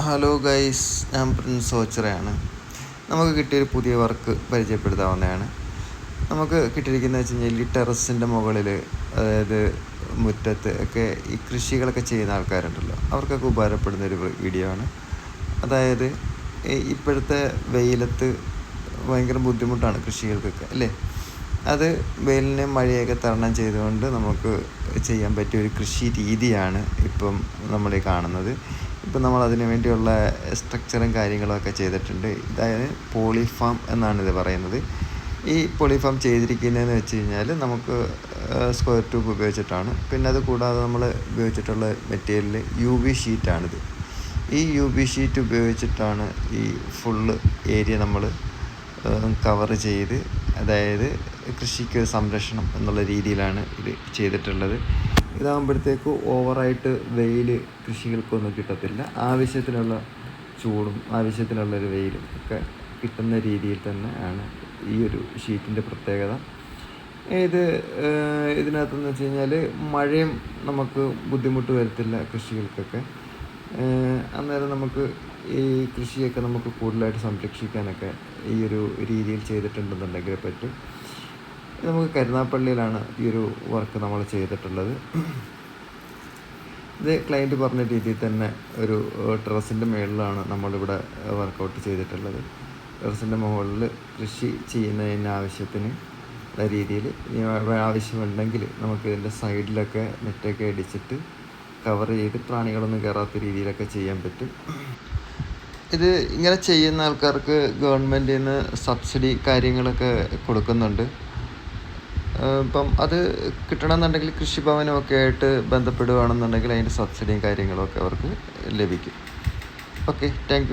Hello guys ഞാൻ Prince ഓച്ചറയാണ് നമുക്ക് കിട്ടിയൊരു പുതിയ വർക്ക് പരിചയപ്പെടുത്താവുന്നതാണ്. നമുക്ക് കിട്ടിയിരിക്കുന്നത് വെച്ച് കഴിഞ്ഞാൽ ഈ ടെറസിന്റെ മുകളിൽ അതായത് മുറ്റത്ത് ഒക്കെ ഈ കൃഷികളൊക്കെ ചെയ്യുന്ന ആൾക്കാരുണ്ടല്ലോ. അവർക്കൊക്കെ ഉപകാരപ്പെടുന്ന ഒരു വീഡിയോ ആണ്. അതായത് ഇപ്പോഴത്തെ വെയിലത്ത് ഭയങ്കര ബുദ്ധിമുട്ടാണ് കൃഷികൾക്കൊക്കെ അല്ലേ? അത് വെയിലിനെ മഴയൊക്കെ തരണം ചെയ്തുകൊണ്ട് നമുക്ക് ചെയ്യാൻ പറ്റിയ ഒരു കൃഷി രീതിയാണ് ഇപ്പം നമ്മൾ കാണുന്നത്. ഇപ്പം നമ്മൾ അതിന് വേണ്ടിയുള്ള സ്ട്രക്ചറും കാര്യങ്ങളൊക്കെ ചെയ്തിട്ടുണ്ട്. ഇതായത് പോളിഫാം എന്നാണ് ഇത് പറയുന്നത്. ഈ പോളിഫാം ചെയ്തിരിക്കുന്നതെന്ന് വെച്ച് കഴിഞ്ഞാൽ നമുക്ക് സ്ക്വയർ ട്യൂബ് ഉപയോഗിച്ചിട്ടാണ്. പിന്നെ അത് കൂടാതെ നമ്മൾ ഉപയോഗിച്ചിട്ടുള്ള മെറ്റീരിയൽ യു വി ഷീറ്റാണിത് ഈ യു ബി ഷീറ്റ് ഉപയോഗിച്ചിട്ടാണ് ഈ ഫുള്ള് ഏരിയ നമ്മൾ കവർ ചെയ്ത് അതായത് കൃഷിക്ക് സംരക്ഷണം എന്നുള്ള രീതിയിലാണ് ഇത് ചെയ്തിട്ടുള്ളത്. ഇതാകുമ്പോഴത്തേക്ക് ഓവറായിട്ട് വെയിൽ കൃഷികൾക്കൊന്നും കിട്ടത്തില്ല. ആവശ്യത്തിനുള്ള ചൂടും ആവശ്യത്തിനുള്ളൊരു വെയിലും ഒക്കെ കിട്ടുന്ന രീതിയിൽ തന്നെ ആണ് ഈ ഒരു ഷീറ്റിന്റെ പ്രത്യേകത. ഇത് ഇതിനകത്തെന്ന് വെച്ച് കഴിഞ്ഞാൽ മഴയും നമുക്ക് ബുദ്ധിമുട്ട് വരത്തില്ല കൃഷികൾക്കൊക്കെ. അന്നേരം നമുക്ക് ഈ കൃഷിയൊക്കെ നമുക്ക് കൂടുതലായിട്ട് സംരക്ഷിക്കാനൊക്കെ ഈ ഒരു രീതിയിൽ ചെയ്തിട്ടുണ്ടെന്നുണ്ടെങ്കിൽ പറ്റും. നമുക്ക് കരുനാപ്പള്ളിയിലാണ് ഈ ഒരു വർക്ക് നമ്മൾ ചെയ്തിട്ടുള്ളത്. ഇത് ക്ലയന്റ് പറഞ്ഞ രീതിയിൽ തന്നെ ഒരു ടെറസിന്റെ മുകളിലാണ് നമ്മളിവിടെ വർക്കൗട്ട് ചെയ്തിട്ടുള്ളത്. ടെറസിന്റെ മുകളിൽ കൃഷി ചെയ്യുന്നതിന് ആവശ്യത്തിന് രീതിയിൽ ആവശ്യമുണ്ടെങ്കിൽ നമുക്ക് ഇതിന്റെ സൈഡിലൊക്കെ നെറ്റൊക്കെ അടിച്ചിട്ട് കവർ ചെയ്ത് പ്രാണികളൊന്നും കയറാത്ത രീതിയിലൊക്കെ ചെയ്യാൻ പറ്റും. ഇത് ഇങ്ങനെ ചെയ്യുന്ന ആൾക്കാർക്ക് ഗവൺമെന്റിൽ നിന്ന് സബ്സിഡി കാര്യങ്ങളൊക്കെ കൊടുക്കുന്നുണ്ട്. ഇപ്പം അത് കിട്ടണമെന്നുണ്ടെങ്കിൽ കൃഷിഭവനുമൊക്കെ ആയിട്ട് ബന്ധപ്പെടുകയാണെന്നുണ്ടെങ്കിൽ അതിന്റെ സബ്സിഡിയും കാര്യങ്ങളൊക്കെ അവർക്ക് ലഭിക്കും. Okay thank